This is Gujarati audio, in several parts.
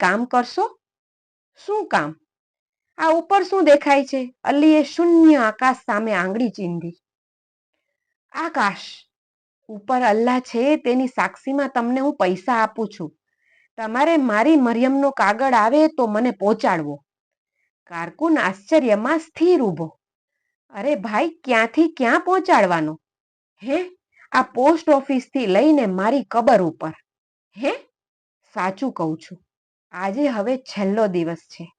કામ કરશો? શું કામ? આ ઉપર શું દેખાય છે? અલ્લીએ શૂન્ય આકાશ સામે આંગળી ચીંધી. આકાશ! ઉપર અલ્લાહ છે તેની સાક્ષીમાં તમને હું પૈસા આપું છું. તમારે મારી મરિયમનો કાગળ આવે તો મને પહોંચાડવો. કારકુન આશ્ચર્યમાં સ્થિર ઊભો. અરે ભાઈ, ક્યાંથી ક્યાં પહોંચાડવાનો? હે? આ પોસ્ટ ઓફિસથી લઈને મારી કબર ઉપર. હે? સાચું કહું છું. આજે હવે છેલ્લો દિવસ છે.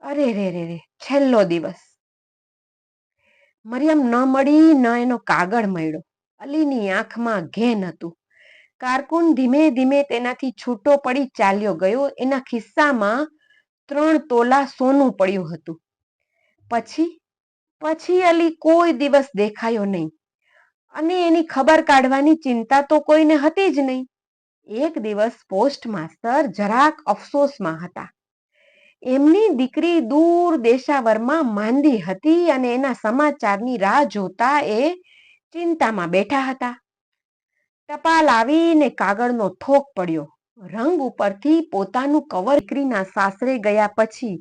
અરે, રે રે રે, છેલ્લો દિવસ. મરિયમ ન મળી, ન એનો કાગળ મળ્યો. અલીની આંખમાં ઘેન હતું. કારકુન ધીમે ધીમે તેનાથી છૂટો પડી ચાલ્યો ગયો. એના ખિસ્સામાં ત્રણ તોલા સોનું પડ્યું હતું. પછી પછી અલી કોઈ દિવસ દેખાયો નહીં. અને એની ખબર કાઢવાની ચિંતા તો કોઈને હતી જ નહીં. એક દિવસ પોસ્ટ માસ્તર જરાક અફસોસમાં હતા. એમની દીકરી દૂર દેશાવરમાં માંદી હતી અને એના સમાચારની રાહ જોતા એ ચિંતામાં બેઠા હતા. ટપાલ આવીને કાગળનો થોક પડ્યો. રંગ ઉપરથી પોતાનું કવર દીકરીના સાસરે ગયા પછી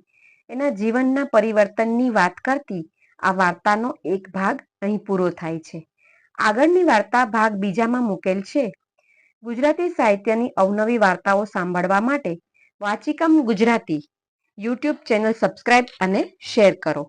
એના જીવનના પરિવર્તનની વાત કરતી આ વાર્તાનો એક ભાગ અહીં પૂરો થાય છે. આગળની વાર્તા ભાગ બીજામાં મૂકેલ છે. ગુજરાતી સાહિત્યની અવનવી વાર્તાઓ સાંભળવા માટે Vachikam Gujarati. YouTube channel subscribe અને શેર કરો.